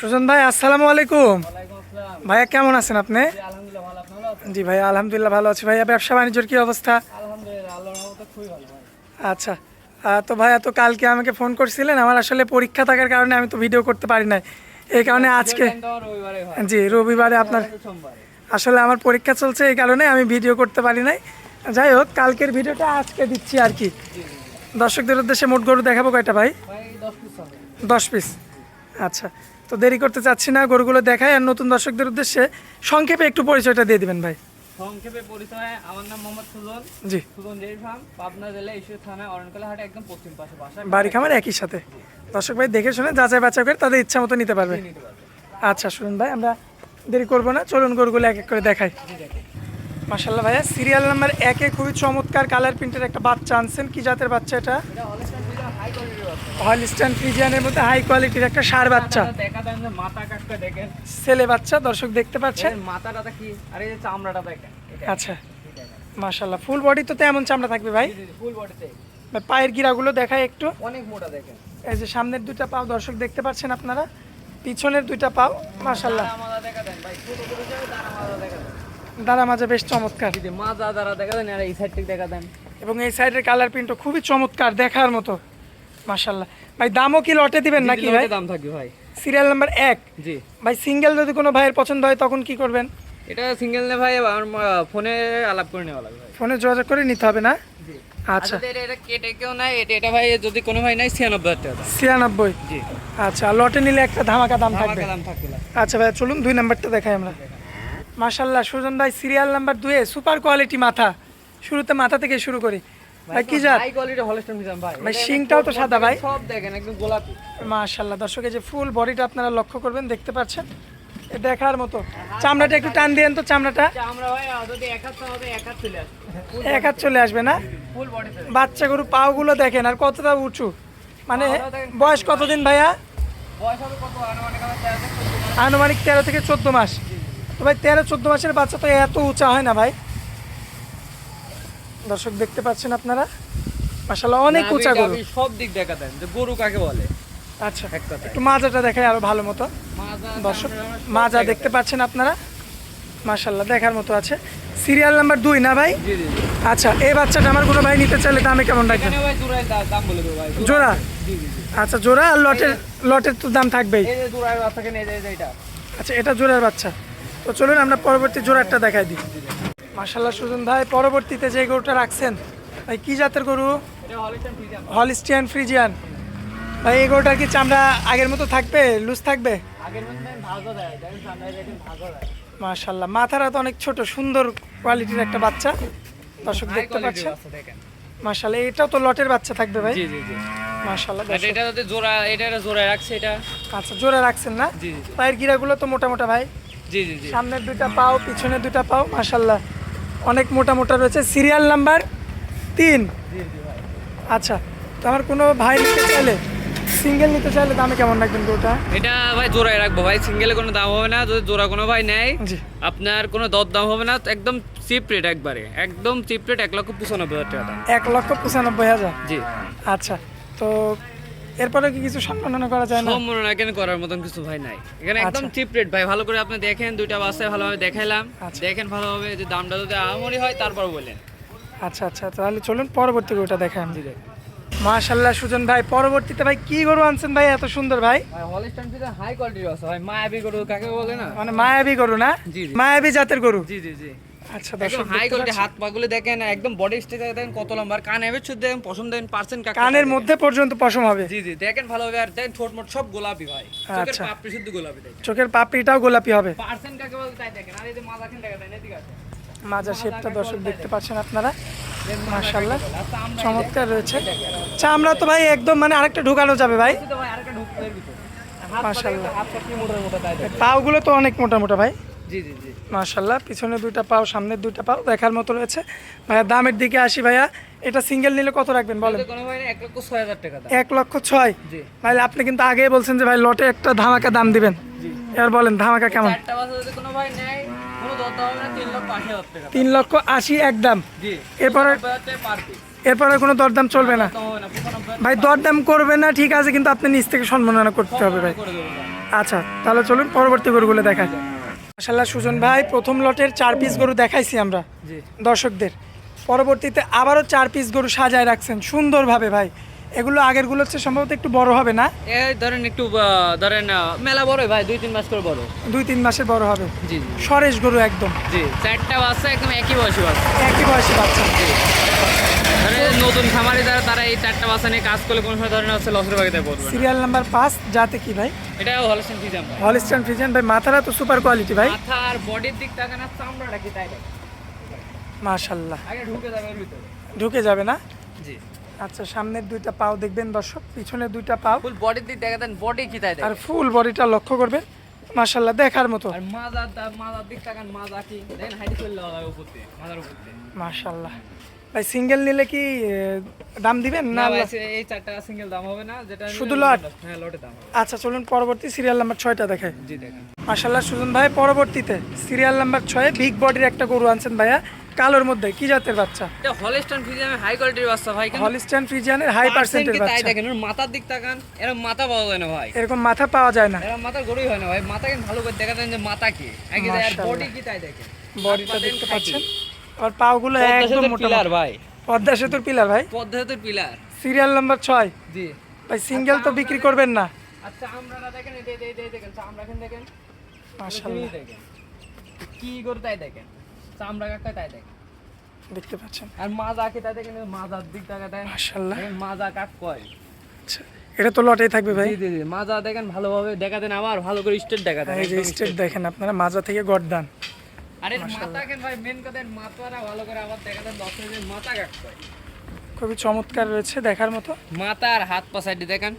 সুজন ভাই আসসালামু আলাইকুম। ভাইয়া কেমন আছেন আপনি? জি, ভাইয়া আলহামদুলিল্লাহ ভালো আছি। ভাইয়া ব্যবসা বাণিজ্যের কি অবস্থা? ভাই। আচ্ছা। তো ভাইয়া তো কালকে আমাকে ফোন করছিলেন। আমার আসলে পরীক্ষা থাকার কারণে আমি তো ভিডিও করতে পারি নাই। এই কারণে আজকে জি রবিবারে আপনার আসলে আমার পরীক্ষা চলছে এই কারণে আমি ভিডিও করতে পারি নাই। যাই হোক কালকের ভিডিওটা আজকে দিচ্ছি আর কি। দর্শকদের উদ্দেশ্যে মোট গরু দেখাবো কয়টা ভাই? ভাই দশ পিস। আচ্ছা। তো দেরি করতে চাচ্ছি না গরুগুলো দেখায় আর নতুন দর্শকদের উদ্দেশ্যে সংক্ষেপে একটু পরিচয়টা দিয়ে দিবেন ভাই। সংক্ষেপে পরিচয় আমার নাম মোহাম্মদ সুজন। জি। সুজন ডেইরি ফার্ম পাবনা জেলা ঈশ্বর থানা অরণকলা হাটে একদম পশ্চিম পাশে বাসা। বাড়ি খামার একই সাথে। দর্শক ভাই দেখে শুনে যাচাই বাছাই করে তাদের ইচ্ছা মতো নিতে পারবে। আচ্ছা শুনুন ভাই আমরা দেরি করব না চলুন গরুগুলো এক এক করে দেখাই। মাসাল্লাহ ভাইয়া সিরিয়াল নাম্বার একে খুবই চমৎকার কালার প্রিন্টের একটা বাচ্চা আনছেন। কি জাতের বাচ্চা এটা এটা অনেকটা ভিডিও হাই কোয়ালিটির আছে হলিস্টান ফ্রিজিয়ানের মধ্যে হাই কোয়ালিটির একটা সার বাচ্চা। মাথা কাটটা দেখেন। ছেলে বাচ্চা দর্শক দেখতে পাচ্ছেন মাথাটা কি আর চামড়াটা দেখেন আচ্ছা। মাশাল্লাহ ফুল বডি তো তেমন চামড়া থাকবে ভাই? ফুল বডিতে পায়ের গিরাগুলো দেখায় একটু। অনেক মোটা দেখেন। এই যে সামনের দুইটা পাও দর্শক দেখতে পাচ্ছেন আপনারা? পিছনের দুইটা পাও মাশাল্লাহ দাঁড়া মাজা বেশ চমৎকার। মাজা দাঁড়া দেখা দেন আর এই সাইড থেকে দেখা দেন। এবং এই সাইডের কালার প্রিন্টও খুবই চমৎকার দেখার মতো। মাশাল্লাহ ভাই দামও কি লটে দিবেন নাকি ভাই? দাম থাকবে ভাই। সিরিয়াল নাম্বার এক। জি। ভাই সিঙ্গেল যদি কোনো ভাইয়ের পছন্দ হয় তখন কি করবেন? এটা সিঙ্গেল নে ভাই আমার ফোনে আলাপ করে নেওয়া লাগবে ভাই। ফোনে যোগাযোগ করে নিতে হবে না? আচ্ছা। আচ্ছা এটা কেটে কেউ নাই এটা এটা ভাই যদি কোনো ভাই নাই ছিয়ানব্বই টাকা। ছিয়ানব্বই? জি। আচ্ছা লটে নিলে একটা ধামাকা দাম থাকবে। আচ্ছা ভাই চলুন দুই নাম্বারটা দেখাই আমরা। মাশাল্লাহ সুজন ভাই সিরিয়াল নাম্বার দুয়ে সুপার কোয়ালিটি মাথা। শুরুতে মাথা থেকে শুরু করি। ভাই কি জাত? হাই কোয়ালিটি ভাই। ভাই, শিংটাও তো সাদা ভাই। সব দেখেন একদম গোলাপি। মাশাল্লাহ দর্শক এই যে ফুল বডিটা আপনারা লক্ষ্য করবেন দেখতে পাচ্ছেন? দেখার মতো। চামড়াটা একটু টান দিয়েন তো চামড়াটা। এক হাত চলে আসবে। না? বাচ্চা গরু পাওগুলো দেখেন আর কতটা উঁচু। মানে বয়স কতদিন ভাইয়া। আনুমানিক তেরো থেকে চোদ্দ মাস। তো ভাই তেরো চোদ্দ মাসের বাচ্চা তো এত উঁচা হয় না ভাই? দর্শক দেখতে পাচ্ছেন আপনারা? মাসাল্লাহ অনেক উঁচা গরু। সব দিক দেখা দেন যে গরু কাকে বলে? আচ্ছা একটু মাজাটা দেখাই আরও ভালো মতো। মাজা দর্শক মাজা দেখতে পাচ্ছেন আপনারা? মাশাল্লাহ দেখার মতো আছে। সিরিয়াল নাম্বার দুই না ভাই? আচ্ছা এই বাচ্চাটা আমার কোনো ভাই নিতে চাইলে দামে কেমন রাখবেন জোড়া আচ্ছা জোড়া আর লটের লটের তো দাম থাকবেই। আচ্ছা এটা জোড়ার বাচ্চা। তো চলুন আমরা পরবর্তী জোড়ারটা দেখাই দিই। মাশাল্লাহ সুজন ভাই পরবর্তীতে যে গরুটা রাখছেন ভাই কি জাতের গরু? Holstein Friesian. ভাই এই গরুটার কি চামড়া আগের মতো থাকবে লুজ থাকবে? মাশাল্লাহ মাথাটা তো অনেক ছোট সুন্দর কোয়ালিটির একটা বাচ্চা। দর্শক দেখতে দেখেন। মাশাল্লাহ এটাও তো লটের বাচ্চা থাকবে ভাই? জি জি জি। মাশাল্লাহ এটা যদি জোড়া এটা এটা জোড়ায় রাখছে এটা। আচ্ছা জোরে রাখছেন না? জি জি। পায়ের গিরাগুলো তো মোটা মোটা ভাই। জি জি জি। সামনের দুইটা পাও পিছনের দুইটা পাও মাশাল্লাহ অনেক মোটা মোটা রয়েছে। সিরিয়াল নাম্বার তিন। আচ্ছা তো আমার কোনো ভাই নিতে চাইলে সিঙ্গেল নিতে চাইলে দামে কেমন রাখবেন ওটা এটা ভাই জোড়ায় রাখব। ভাই সিঙ্গেলে কোনো দাম হবে না। যদি জোড়া কোনো ভাই নেয় আপনার কোনো দর দাম হবে না। একদম চিপ রেট একবারে। একদম চিপ রেট এক লক্ষ পঁচানব্বই হাজার টাকা এক লক্ষ পঁচানব্বই হাজার? জি। আচ্ছা তো এরপরে কি কিছু সম্মাননা করা যায় না? সব মনে কেন করার মতন কিছু ভাই নাই। এখানে একদম আচ্ছা। চিপ রেট ভাই। ভালো করে আপনি দেখেন দুইটা বাসায় ভালোভাবে দেখাইলাম। আচ্ছা। দেখেন ভালোভাবে যে দামটা যদি আমরি হয় তারপর বলেন। আচ্ছা আচ্ছা তাহলে চলুন পরবর্তী গরুটা দেখান জি দেখেন মাশাল্লাহ সুজন ভাই পরবর্তীতে ভাই কি গরু আনছেন ভাই এত সুন্দর ভাই? ভাই হলিস্টান ফিতে হাই কোয়ালিটির আছে। ভাই মায়াবি গরু কাকে বলে না? মানে মায়াবী গরু না? জি, জি। মায়াবী জাতের গরু? জি জি জি। আচ্ছা একদম দর্শক হাই কোয়ালিটি হাত পাগুলো দেখেন একদম বডি দেখেন কত লম্বা। কান দেখেন পার্সেন্ট কানের মধ্যে পর্যন্ত পশম হবে। জি জি দেখেন ভালোভাবে আর দেখেন ঠোঁট মোট সব গোলাপি ভাই। চোখের আচ্ছা। পাপড়ি শুদ্ধ গোলাপি দেখেন। চোখের পাপড়িটাও গোলাপি হবে। পার্সেন্ট কাকে বলে তাই দেখেন। আর এই যে মাথা খেন এদিকে আছে মাজা শেপটা দর্শক দেখতে পাচ্ছেন আপনারা। মাশাল্লাহ চমৎকার রয়েছে। চামড়া তো ভাই একদম মানে আরেকটা ঢুকানো যাবে ভাই। দেখেন। পাওগুলো তো অনেক মোটা মোটা ভাই। জি জি জি। মাশাল্লাহ পিছনে দুইটা পাও সামনের দুইটা পাও দেখার মতো রয়েছে। ভাইয়া দামের দিকে আসি ভাইয়া। এটা সিঙ্গেল নিলে কত রাখবেন বলেন? এক লক্ষ ছয় হাজার টাকা এক লক্ষ ছয়? ভাই আপনি কিন্তু আগেই বলছেন যে ভাই লটে একটা ধামাকা দাম দিবেন। এবার বলেন ধামাকা কেমন? তিন লক্ষ আশি একদম এরপরে এরপরে কোনো দরদাম চলবে না। ভাই দরদাম করবে না ঠিক আছে কিন্তু আপনি নিজ থেকে সম্মাননা করতে হবে ভাই। আচ্ছা তাহলে চলুন পরবর্তী গরুগুলো দেখা মাসাল্লাহ সুজন ভাই প্রথম লটের চার পিস গরু দেখাইছি আমরা দর্শকদের। পরবর্তীতে আবারও চার পিস গরু সাজায় রাখছেন সুন্দরভাবে ভাই। এগুলো আগেরগুলো হচ্ছে সম্ভবত একটু বড় হবে না? এই ধরেন একটু ধরেন মেলা বড় ভাই দুই তিন মাস করে বড়। দুই তিন মাসের বড় হবে? জি সরেশ গরু একদম। জি চারটা বাচ্চা একদম একই বয়সী বাচ্চা। একই বয়সী বাচ্চা। নতুন খামারি যারা তারা এই চারটা বাচ্চা নিয়ে কাজ করলে কোনো সময় ধরেন হচ্ছে লসের বাগিতে পড়বে সিরিয়াল নাম্বার পাঁচ যাতে কি ভাই? এটা হলস্টেন ফিজাম ভাই। হলিস্টান ফিজিয়ান ভাই মাথারা তো সুপার কোয়ালিটি ভাই। মাথা আর বডির দিক থাকে না চামড়াটা কি তাই মাশাল্লাহ। আগে ঢুকে যাবে এর ভিতরে। ঢুকে যাবে না? জি। আচ্ছা সামনের দুইটা পাও দেখবেন দর্শক পিছনে দুইটা পাও। ফুল বডির দিক দেখা দেন বডি কি তাই আর ফুল বডিটা লক্ষ্য করবেন মাশাল্লাহ দেখার মতো। আর মাজার মাজার দিক তাকান মাজা কি? দেখেন হাইটে চলে যাওয়া উপর দিয়ে মাজার উপর দিয়ে। মাশাল্লাহ। ভাই সিঙ্গেল নিলে কি দাম দিবেন না এই চারটা সিঙ্গেল দাম হবে না যেটা শুধু লট? হ্যাঁ লটে দাম আচ্ছা চলুন পরবর্তী সিরিয়াল নাম্বার ছয়টা দেখায় জি দেখেন। মাশাল্লাহ সুজন ভাই পরবর্তীতে সিরিয়াল নাম্বার ছয়ে বিগ বডির একটা গরু আনছেন ভাইয়া কালোর মধ্যে কি জাতের বাচ্চা? এটা হলস্টন ফিজিয়ামে হাই কোয়ালিটির বাচ্চা ভাই হলিস্টান ফ্রিজিয়ানের হাই পার্সেন্টের কি তাই দেখেন ওর মাথার দিক তাকান এরকম মাথা পাওয়া যায় না ভাই। এরকম মাথা পাওয়া যায় না। এরকম মাথার গরুই হয় না ভাই মাথা কিন্তু ভালো করে দেখা দেন যে মাথা কি আর বডি কি তাই দেখেন। বডিটা দেখতে পাচ্ছেন। আর পাওগুলো একদম মোটা পিলার ভাই। পদ্মা সেতুর পিলার ভাই। পদ্ধতির পিলার। সিরিয়াল নাম্বার জি। ভাই সিঙ্গেল তো বিক্রি করবেন না। আচ্ছা আমরা দেখেন এই এই এই দেখেন চামড়া খান দেখেন। দেখেন। কি গরু তাই দেখেন? চামড়া কাকা তাই দেখেন? দেখতে পাচ্ছেন। আর মাজা কি তাই দেখেন? মাজার দিক দেন মাশাল্লাহ দেখেন মাজা কাক কয়? আচ্ছা এটা তো লটেই থাকবে ভাই। জি জি মাজা দেখেন ভালোভাবে দেখা দেন আবার ভালো করে স্টেট দেখা দেন এই যে স্টেট দেখেন আপনারা মাজা থেকে গডদান আরে মাথা কেন ভাই মেন কথা মাথাটা ভালো করে আবার দেখা যায় দশ মাথা খুবই চমৎকার রয়েছে দেখার মতো। মাথা আর হাত পা সাইডে দেখেন।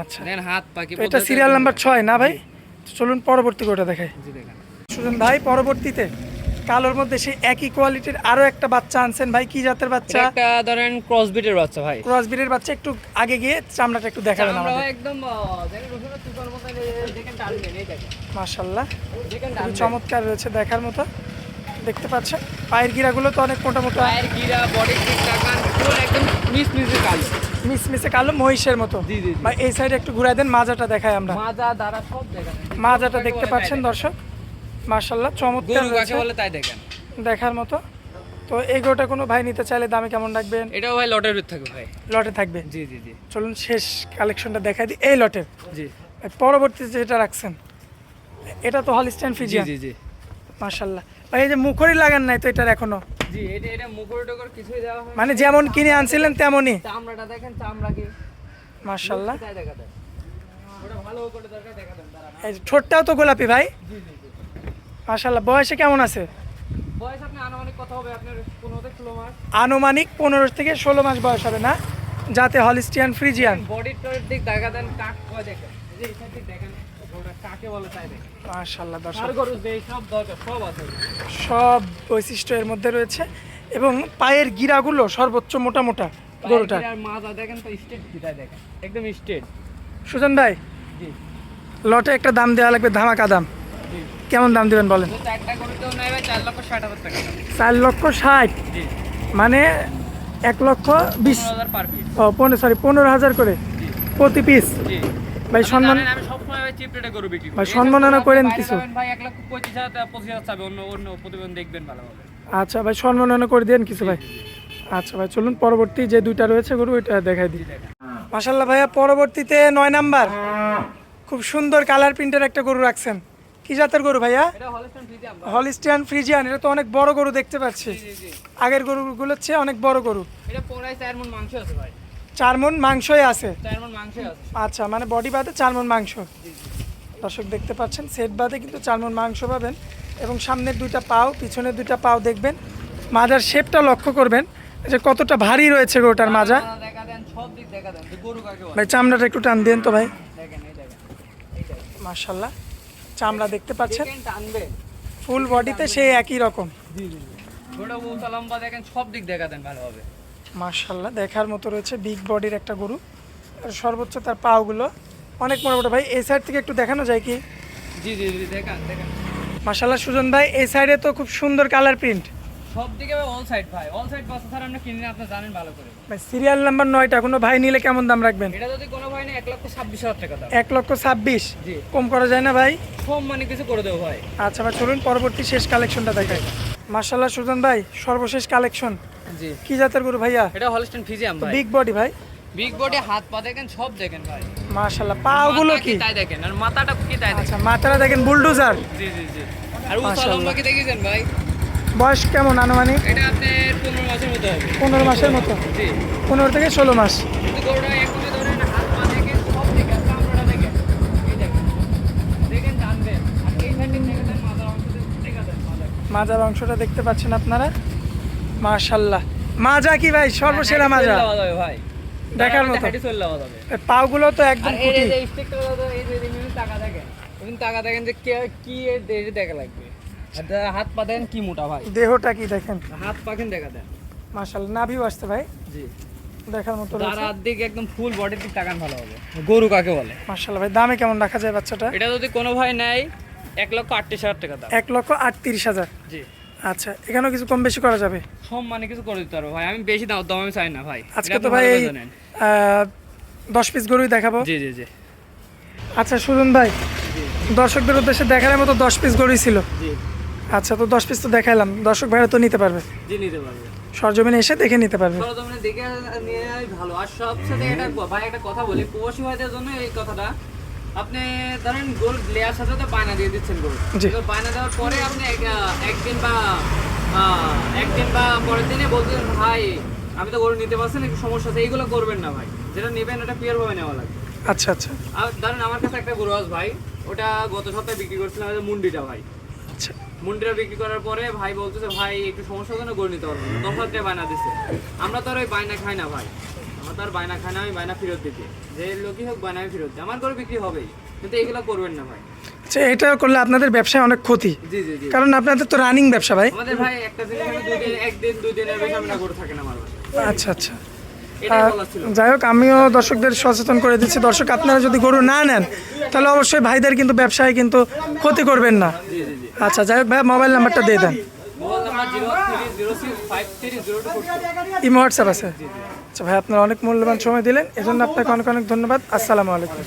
আচ্ছা। দেখেন হাত পা কি এটা সিরিয়াল নাম্বার ছয় না ভাই? চলুন পরবর্তী কোটা দেখাই। জি দেখেন। সুজন ভাই পরবর্তীতে। কালোর মধ্যে সেই একই কোয়ালিটির আরও একটা বাচ্চা আনছেন। ভাই কি জাতের বাচ্চা? একটা ধরেন ক্রস বিটের বাচ্চা ভাই। ক্রসবিটের বাচ্চা একটু আগে গিয়ে চামড়াটা একটু দেখাবেন আমরা আমাদের। একদম খুবই চমৎকার রয়েছে দেখার মতো। দেখতে পাচ্ছেন? পায়ের গিরাগুলো তো অনেক মোটা মোটা পায়ের গিরা বডি একদম মিস মিসে কালো। মিসমিসে কালো মহিষের মতো। জি, জি, জি। ভাই এই সাইডে একটু ঘুরাই দেন মাজাটা দেখাই আমরা। মাজা দ্বারা সব দেখা মাজাটা দেখতে পাচ্ছেন দর্শক? মাশাল্লাহ চমৎকার কাকে বলে তাই দেখেন। দেখার মতো। তো এই গোটা কোনো ভাই নিতে চাইলে দামে কেমন রাখবেন? এটাও ভাই লটের ভিতর থাকে ভাই। লটে থাকবে? জি জি জি। চলুন শেষ কালেকশনটা দেখাই দিই। এই লটের। জি। পরবর্তীতে যেটা রাখছেন এটা তো হলিস্টাইন ফিজিয়ান। জি জি। মাশাল্লাহ ভাই এই যে মুখরি লাগান নাই তো এটার এখনও? জি এটা এটা মুকুর টুকুর কিছুই দেওয়া হয় মানে যেমন কিনে আনছিলেন তেমনই। চামড়াটা দেখেন চামড়া কি মাশাল্লাহ দেখা দেন ওটা ভালো করে দরকার দেখা দেন দাঁড়ান। এই ঠোঁটটাও তো গোলাপি ভাই। জি জি। মাশাল্লাহ বয়সে কেমন আছে? বয়স আপনি আনুমানিক কত হবে? আপনার পনেরো থেকে ষোলো মাস। আনুমানিক পনেরো থেকে ষোলো মাস বয়স হবে না? যাতে হলিস্টিয়ান ফ্রিজিয়ান। টয়ের দিক দেখা দেন কাক কয় দেখেন এই যে এখান থেকে দেখেন কাকে বলে তাই দেখেন মাশাল্লাহ আর দর্শক গরু যে সব দরকার সব আছে। সব বৈশিষ্ট্য এর মধ্যে রয়েছে এবং পায়ের গিরাগুলো সর্বোচ্চ মোটা মোটা গরুটা আর মাজা দেখেন তো স্টেট দেখেন একদম স্টেট সুজন ভাই জি। লটে একটা দাম দেওয়া লাগবে ধামাকা দাম। কেমন দাম দেবেন বলেন? তো চারটা গরু তো নেবে চার লক্ষ ষাট মানে এক লক্ষ বিশ? ও পনেরো সরি পনেরো হাজার করে প্রতি পিস ভাই সম্মান ভাই সম্মাননা করেন কিছু। আচ্ছা ভাই সম্মাননা করে দেন কিছু ভাই। আচ্ছা ভাই চলুন পরবর্তী যে দুইটা রয়েছে গরু ওইটা দেখাই দিই। মাসাল্লাহ ভাইয়া পরবর্তীতে নয় নাম্বার। খুব সুন্দর কালার প্রিন্টের একটা গরু রাখছেন। কি জাতের গরু ভাইয়া? হলিস্টিয়ান ফ্রিজিয়ান এটা তো অনেক বড় গরু দেখতে পাচ্ছি। আগের গরুগুলোর চেয়ে অনেক বড় গরু। চার মন মাংসই আছে। আচ্ছা মানে বডি বাদে চার মন মাংস। দর্শক দেখতে পাচ্ছেন সেট বাদে কিন্তু চার মন মাংস পাবেন এবং সামনের দুইটা পাও পিছনের দুইটা পাও দেখবেন। মাজার শেপটা লক্ষ্য করবেন যে কতটা ভারী রয়েছে গরুটার মাজা। ভাই চামড়াটা একটু টান দেন তো ভাই। মার্শাল্লাহ চামড়া দেখতে পাচ্ছেন। ফুল বডিতে সে একই রকম। জি জি গোটা উঁচা লম্বা দেখেন সব দিক দেখা ভালোভাবে মার্শাল্লাহ দেখার মতো রয়েছে বিগ বডির একটা গরু। আর সর্বোচ্চ তার পাওগুলো অনেক মোটা মোটা ভাই এই সাইড থেকে একটু দেখানো যায় কি? জি জি জি দেখান দেখেন। মার্শাল্লাহ সুজন ভাই এই সাইডে তো খুব সুন্দর কালার প্রিন্ট সব দিকে অল সাইড ভাই অল সাইড বাচ্চা ছাড়া আমরা কিনি আপনি জানেন ভালো করে। ভাই সিরিয়াল নাম্বার নয়টা কোনো ভাই নিলে কেমন দাম রাখবেন? এটা যদি কোনো ভাই না এক লক্ষ ছাব্বিশ হাজার টাকা দাম। এক লক্ষ ছাব্বিশ? জি। কম করা যায় না ভাই? কম মানে কিছু করে দেবো ভাই। আচ্ছা ভাই চলুন পরবর্তী শেষ কালেকশনটা দেখাই। মার্শাল্লাহ সুজন ভাই সর্বশেষ কালেকশন জি। কি জাতের গরু ভাইয়া? এটা হলস্টেন ফিজিয়াম ভাই। বিগ বডি ভাই। বিগ বডি হাত পা দেখেন সব দেখেন ভাই। মার্শাল্লাহ পাগুলো মাথা কি? তাই দেখেন? আর মাথাটা কি তাই দেখেন? আচ্ছা মাথাটা দেখেন বুলডোজার জি জি জি। আর উঁচা লম্বা কি দেখেছেন ভাই? বয়স কেমন আনুমানিক এটা আপনার পনেরো মাসের মতো হবে পনেরো মাসের মতো জি পনেরো থেকে ষোলো মাস মাজার অংশটা দেখতে পাচ্ছেন আপনারা মাশাল্লাহ মাজা কি ভাই সর্বসেরা মাজা ভাই দেখার মতো পাগুলো তো একদম এই যে স্টিকটা এই যে টাকা দেখেন টাকা দেখেন যে কে দেখা লাগবে হাত পা দেখেন কি মোটা ভাই? দেহটা কি দেখেন? হাত পাখেন দেখা দেন মাশাল্লাহ নাভিও আসতে ভাই। জি। দেখার মতো হাত দিকে একদম ফুল বডির দিক তাকান ভালো হবে। গরু কাকে বলে? মাশাল্লাহ ভাই দামে কেমন রাখা যায় বাচ্চাটা? এটা যদি কোনো ভাই নেয় এক লক্ষ আটত্রিশ হাজার টাকা দাম। এক লক্ষ আটত্রিশ হাজার? জি। আচ্ছা এখানেও কিছু কম বেশি করা যাবে? সব মানে কিছু করে দিতে পারব ভাই আমি বেশি দাম দাম আমি চাই না ভাই। আজকে তো ভাই। দশ পিস গরুই দেখাবো। জি জি জি। আচ্ছা সুজন ভাই দর্শকদের উদ্দেশ্যে দেখার মতো দশ পিস গরুই ছিল। জি। আচ্ছা তো দশ পিস তো দেখাইলাম। দর্শক ভাইরা তো নিতে পারবে। জি নিতে পারবে। সরজমিনে এসে দেখে নিতে পারবে। সরজমিনে দেখে নিয়ে ভালো। আর সবসাথে এটা ভাই একটা কথা বলি প্রবাসী ভাইদের জন্য এই কথাটা আপনি ধরেন গোল লেয়ার সাথে তো বায়না দিয়ে দিচ্ছেন গোল। বায়না দেওয়ার পরে আপনি এক- একদিন বা একদিন বা পরের দিনে বলতেন ভাই আমি তো গরু নিতে পারছি না একটু সমস্যা আছে। এইগুলো করবেন না ভাই। যেটা নেবেন এটা পিওর ভাবে নেওয়া লাগবে। আচ্ছা আচ্ছা। আর ধরেন আমার কাছে একটা গরু আছে ভাই ওটা গত সপ্তাহে বিক্রি করছিলাম মুন্ডিটা ভাই। মুন্ডিটা বিক্রি করার পরে ভাই বলতেছে ভাই একটু সমস্যার জন্য গরু নিতে পারব দশ হাজার টাকা বায়না দিচ্ছে আমরা তো আর ওই বায়না খাই না ভাই। আমরা তো আর বায়না খাই না আমি বায়না ফেরত দিতে। যে লোকই হোক বায়না আমি ফেরত দিই আমার করে বিক্রি হবেই কিন্তু এগুলো করবেন না ভাই। আচ্ছা এটা করলে আপনাদের ব্যবসায় অনেক ক্ষতি। জি জি জি। কারণ আপনাদের তো রানিং ব্যবসা ভাই। আমাদের ভাই একটা জিনিস দুই দিন একদিন দুই দিনের বেশি আমরা না আমার বাসায়। আচ্ছা আচ্ছা। যাই হোক আমিও দর্শকদের সচেতন করে দিচ্ছি। দর্শক আপনারা যদি গরু না নেন তাহলে অবশ্যই ভাইদের কিন্তু ব্যবসায় কিন্তু ক্ষতি করবেন না। আচ্ছা যাই হোক ভাই মোবাইল নাম্বারটা দিয়ে দেন। ইমো হোয়াটসঅ্যাপ আছে। আচ্ছা ভাই আপনারা অনেক মূল্যবান সময় দিলেন। এজন্য আপনাকে অনেক অনেক ধন্যবাদ। আসসালামু আলাইকুম।